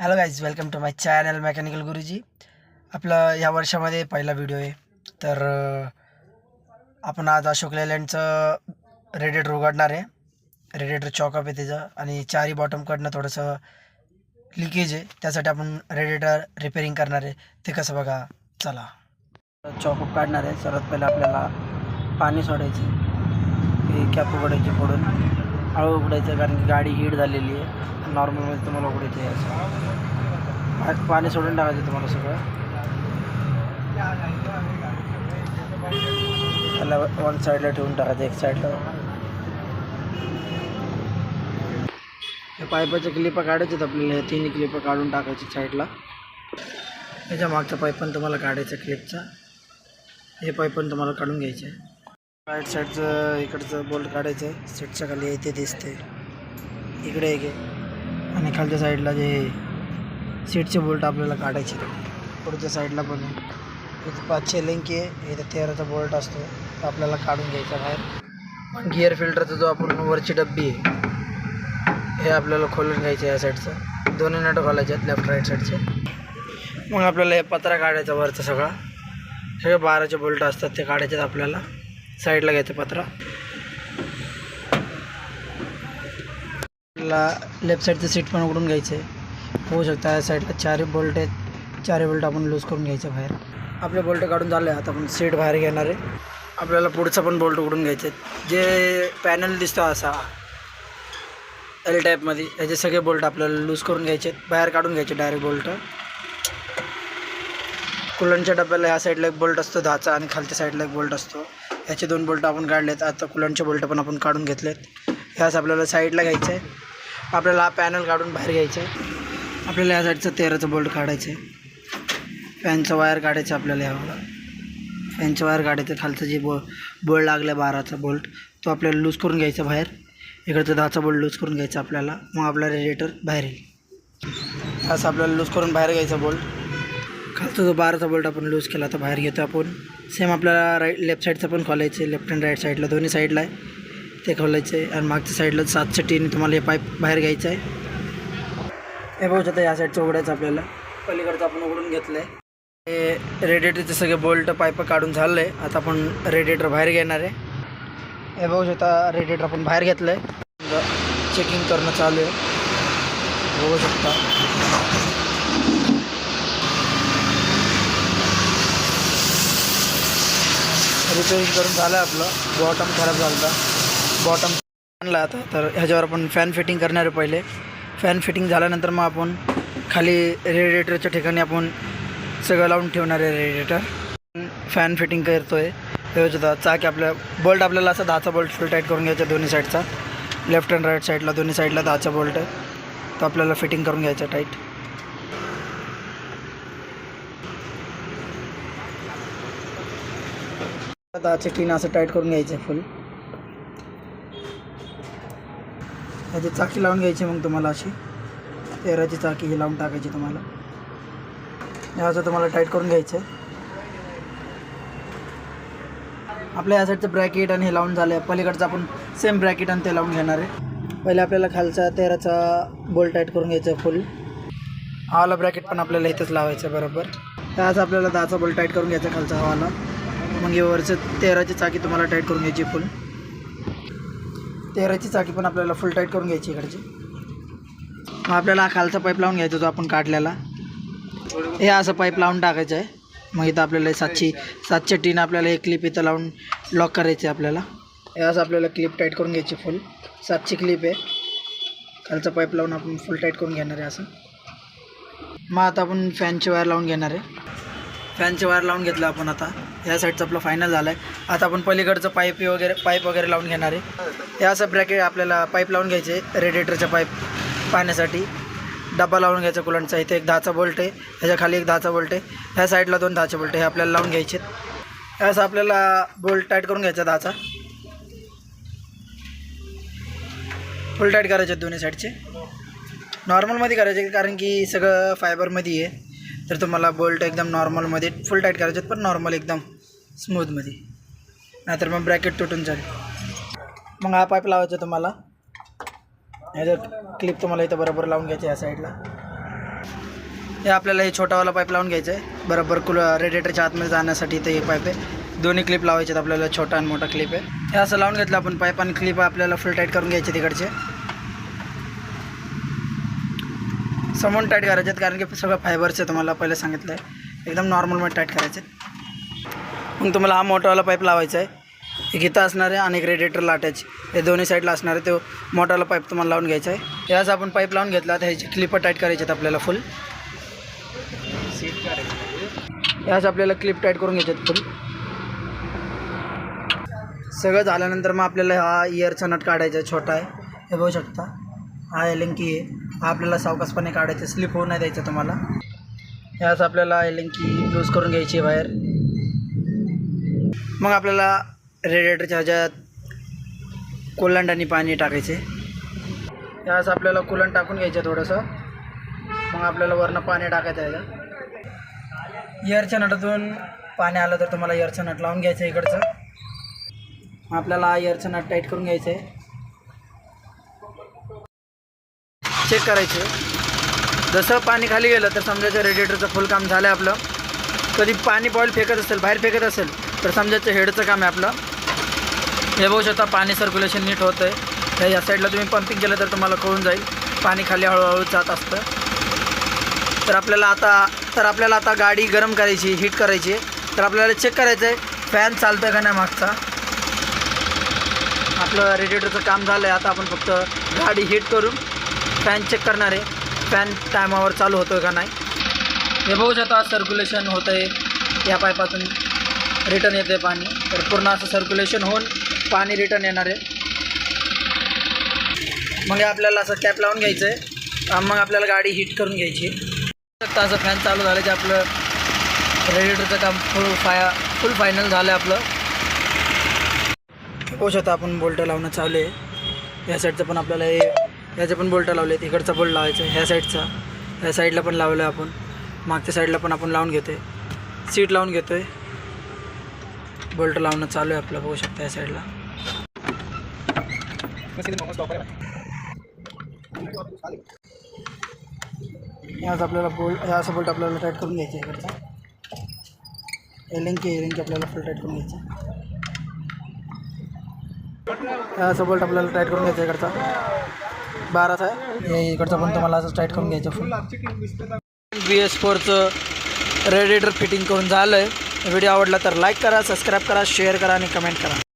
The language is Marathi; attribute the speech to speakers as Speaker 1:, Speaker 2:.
Speaker 1: Hello guys welcome to my channel mechanical Guruji आपलं या वर्षामध्ये पहिला व्हिडिओ आहे. तर आपण आज अशोक लेलँडचं रेडिएटर उघडणार आहे. रेडिएटर चॉकअप आहे त्याचं आणि चारी बॉटमकडनं थोडंसं लिकेज आहे. त्यासाठी आपण रेडिएटर रिपेअरिंग करणार आहे. ते कसं बघा चला. चॉकअप काढणार आहे. सर्वात पहिलं आपल्याला पाणी सोडायची कॅप उघडायची फोडून हळू उघडायचं कारण की गाडी हीट झालेली आहे. नॉर्मलमध्ये तुम्हाला उघडायचं आहे असं. पाणी सोडून टाकायचं तुम्हाला सगळं. त्याला वन साईडला ठेवून टाकायचं एक साईडला पायपाच्या क्लिपा काढायच्यात आपल्याला. तिन्ही क्लिपा काढून टाकायची साईडला याच्या मागचा पाईप पण तुम्हाला काढायचा क्लिपचा हे पाईप पण तुम्हाला काढून घ्यायचं आहे. राईट साईडचं इकडचं बोल्ट काढायचं आहे. सीटच्या खाली इथे दिसते इकडे एक आहे. आणि खालच्या साईडला जे सीटचे बोल्ट आपल्याला काढायचे पुढच्या साईडला पण आहे. इथं पाचशे लिंक आहे. इथं तेराचा बोल्ट असतो. तो आपल्याला काढून घ्यायचा बाहेर. गिअर फिल्टरचा जो आपण वरची डब्बी आहे हे आपल्याला खोलून घ्यायचं आहे या साईडचं दोन्ही नट खोलायचे आहेत लेफ्ट राईट साईडचे मग आपल्याला हे पत्रा काढायचा वरचा सगळा. सगळे बाराचे बोल्ट असतात ते काढायचे आहेत आपल्याला. साईडला घ्यायचं पत्रा. ला लेफ्ट साईडचं सीट पण उघडून घ्यायचं आहे होऊ शकता या साईडला चारही बोल्ट आहेत. चारही बोल्ट आपण लूज करून घ्यायचं बाहेर. आपले बोल्ट काढून झाले आता आपण सीट बाहेर घेणार आहे. आपल्याला पुढचा पण बोल्ट उघडून घ्यायचे आहेत जे पॅनल दिसतो असा एल टाईपमध्ये याचे सगळे बोल्ट आपल्याला लूज करून घ्यायचे आहेत. बाहेर काढून घ्यायचे डायरेक्ट बोल्ट कुलनच्या डब्याला ह्या साईडला एक बोल्ट असतो दहाचा आणि खालच्या साईडला एक बोल्ट असतो. ह्याचे दोन बोल्ट आपण काढलेत. आता कुलनचे बोल्ट पण आपण काढून घेतलेत. ह्याच आपल्याला साईडला घ्यायचं आहे आपल्याला हा पॅनल काढून बाहेर घ्यायचं आहे आपल्याला या साईडचं तेराचं बोल्ट काढायचं आहे फॅनचं वायर काढायचं आपल्याला ह्याला फॅनचं वायर काढायचं खालचं जे बो बोल्ट लागलं बाराचा बोल्ट तो आपल्याला लूज करून घ्यायचा बाहेर. इकडचं दहाचा बोल्ट लूज करून घ्यायचा आपल्याला. मग आपला रेडिएटर बाहेर येईल. असं आपल्याला लूज करून बाहेर घ्यायचा बोल्ट. खालचा जो बाराचा बोल्ट आपण लूज केला तर बाहेर घेतो आपण. सेम आपल्याला राईट लेफ्ट साईडचं पण खोलायचं आहे लेफ्ट अँड राईट साईडला दोन्ही साईडला आहे. ते खोलायचं आहे आणि मागच्या साईडला सातशे टीन तुम्हाला हे पाईप बाहेर घ्यायचं आहे. हे बघू शकता या साईडचं उघडायचं आपल्याला. पलीकडचं आपण उघडून घेतलं आहे हे रेडिएटरचे सगळे बोल्ट पाईप काढून झालं आहे आता आपण रेडिएटर बाहेर घेणार आहे. हे बघू शकता रेडिएटर आपण बाहेर घेतलं आहे चेकिंग करणं चालू आहे. बघू शकता. रिपेअरिंग करून झालं आहे आपलं. बॉटम खराब झाला होता बॉटम आणला आता. तर ह्याच्यावर आपण फॅन फिटिंग करणार आहे पहिले. फॅन फिटिंग झाल्यानंतर मग आपण खाली रेडिएटरच्या ठिकाणी आपण सगळं लावून ठेवणार आहे रेडिएटर फॅन फिटिंग करतो आहे. व्यवस्थित चाक आपल्या बोल्ट आपल्याला असा दहाचा बोल्ट फुल टाईट करून घ्यायचा दोन्ही साईडचा लेफ्ट अँड राईट साईडला दोन्ही साईडला दहाचा बोल्ट आहे तो आपल्याला फिटिंग करून घ्यायचा टाईट दहाचे टीन असं टाईट करून घ्यायचं आहे फुल ह्याची चाकी लावून घ्यायची मग तुम्हाला अशी. तेराची चाकी ही लावून टाकायची तुम्हाला. ह्याचं तुम्हाला टाईट करून घ्यायचं. आहे आपल्या ह्या साईडचं ब्रॅकेट आणि हे लावून झालं आहे पलीकडचं आपण सेम ब्रॅकेट आणि ते लावून घेणार आहे. पहिले आपल्याला खालचा तेराचा बोल टाईट करून घ्यायचा फुल हवाला ब्रॅकेट पण आपल्याला इथंच लावायचं आहे बरोबर. त्याच आपल्याला दहाचा बोल टाईट करून घ्यायचा खालचा हवाला मग हे वरचं तेराची चाकी तुम्हाला टाईट करून घ्यायची फुल तेराची चाकी पण आपल्याला फुल टाईट करून घ्यायची इकडची. मग आपल्याला हा खालचा पाईप लावून घ्यायचा जो आपण काढलेला हे असं पाईप लावून टाकायचं आहे. मग इथं आपल्याला सातशे सातशे टीन आपल्याला एक क्लिप इथं लावून लॉक करायचे आपल्याला. हे असं आपल्याला क्लिप टाईट करून घ्यायची फुल सातशे क्लिप आहे. खालचा पाईप लावून आपण फुल टाईट करून घेणार आहे असं. मग आता आपण फॅनची वायर लावून घेणार आहे. फॅनची वायर लावून घेतलं आपण आता. या साईडचं आपलं फायनल झालं आहे आता आपण पलीकडचं पाईप वगैरे पाईप वगैरे लावून घेणार आहे. या असं ब्रॅकेट आपल्याला पाईप लावून घ्यायचे रेडिएटरच्या पाईप पाण्यासाठी डबा लावून घ्यायचा कुलंटचा इथे एक दहाचा बोल्ट आहे ह्याच्या खाली एक दहाचा बोल्ट आहे. ह्या साईडला दोन दहाचे बोल्ट हे आपल्याला लावून घ्यायचे या असं आपल्याला बोल्ट टाईट करून घ्यायचा दहाचा. फुल टाईट करायचे दोन्ही साईडचे नॉर्मलमध्ये करायचे कारण की सगळं फायबरमध्ये आहे. तर तुम्हाला बोल्ट एकदम नॉर्मलमध्ये फुल टाईट करायचे पण नॉर्मल एकदम स्मूथमध्ये नाहीतर मग ब्रॅकेट तुटून जाईल. मग हा पाईप लावायचा तुम्हाला. ह्याचं क्लिप तुम्हाला इथं बरोबर लावून घ्यायची या साईडला हे आपल्याला हे छोटावाला पाईप लावून घ्यायचं आहे. बरोबर कुल रेडिएटरच्या आतमध्ये जाण्यासाठी इथे हे पाईप आहे. दोन्ही क्लिप लावायचे आहेत आपल्याला छोटा आणि मोठा क्लिप आहे. हे असं लावून घेतलं आपण पाईप आणि क्लिप आपल्याला फुल टाईट करून घ्यायचे तिकडचे समोर टाईट करायचे आहेत कारण की सगळं फायबरचं तुम्हाला पहिले सांगितलं आहे एकदम नॉर्मलमध्ये टाईट करायचे मग तुम्हाला हा मोठावाला पाईप लावायचा आहे. एक इथं असणार आहे आणि एक रेडिएटरला अटॅच हे दोन्ही साईडला असणार आहे तो मोठावाला पाईप तुम्हाला लावून घ्यायचा आहे. याच आपण पाईप लावून घेतला तर ह्याची क्लिप टाईट करायची आहेत आपल्याला फुल याच आपल्याला क्लिप टाईट करून घ्यायचे आहेत फुल सगळं झाल्यानंतर मग आपल्याला हा इयरचा नट काढायचा आहे छोटा आहे. हे बघू शकता. हा एलिंकी आहे हा आपल्याला सावकाशपणे काढायचा स्लिप होऊ नाही द्यायचं तुम्हाला. याच आपल्याला एलिंकी यूज करून घ्यायची आहे बाहेर. मग आपल्याला रेडिएटरच्या ह्याच्यात कोलंड आणि पाणी टाकायचे. त्यास आपल्याला कुलंड टाकून घ्यायचं थोडंसं. मग आपल्याला वरनं पाणी टाकायचं आहे. याच्यात इयरच्या नटातून पाणी आलं तर तुम्हाला इयरचं नट लावून घ्यायचं आहे इकडचं. मग आपल्याला इयरचं नट टाईट करून घ्यायचं आहे. चेक करायचे. जसं पाणी खाली गेलं तर समजायचं रेडिएटरचं फुल काम झालं आहे आपलं. कधी पाणी बॉईल फेकत असेल बाहेर फेकत असेल तर समजायचं हेडचं काम आहे आपलं. हे बघू शकता पाणी सर्क्युलेशन नीट होतं आहे या साईडला तुम्ही पंपिंग केलं तर तुम्हाला कळून जाईल. पाणी खाली हळूहळू जात असतं. तर आपल्याला आता तर आपल्याला आता गाडी गरम करायची हीट करायची. आहे तर आपल्याला चेक करायचं आहे फॅन चालतं आहे का नाही मागचा? आपलं रेडिएटरचं काम झालं आहे आता आपण फक्त गाडी हीट करून फॅन चेक करणार. आहे फॅन टायमावर चालू होतो आहे का नाही? हे बघू शकता सर्क्युलेशन होतं आहे या पाईपातून रिटर्न येते पाणी. तर पूर्ण असं सर्क्युलेशन होऊन पाणी रिटर्न येणार आहे. मग आपल्याला असं कॅप लावून घ्यायचं आहे मग आपल्याला गाडी हीट करून घ्यायची. आहे असं फॅन चालू झालं की आपलं रेडिएटरचं काम फुल फाया फुल फायनल झालं आहे आपलं. होऊ शकता आपण बोल्ट लावणं चालू आहे. या साईडचं पण आपल्याला हे याचे पण बोल्ट लावले आहेत. इकडचा बोल्ट लावायचा ह्या साईडचा. ह्या साईडला पण लावलं आहे आपण. मागच्या साईडला पण आपण लावून घेतो आहे सीट लावून घेतो आहे बोल्ट लावणं चालू आहे आपलं बघू शकता या साईडला. याच आपल्याला बोल्ट ह्या असं बोल्ट आपल्याला टाईट करून घ्यायचं आहे इकडचा. एलिंकी एलिंकी आपल्याला फुल टाईट करून घ्यायचं ह्या असं बोल्ट आपल्याला टाईट करून घ्यायचं इकडचा. बाराचा आहे. इकडचं इकडचा पण तुम्हाला असं टाईट करून घ्यायचं फुल बी एस फोरचं रेडिएटर फिटिंग करून झालं आहे व्हिडिओ आवडला तर लाईक करा सबस्क्राईब करा शेअर करा आणि कमेंट करा.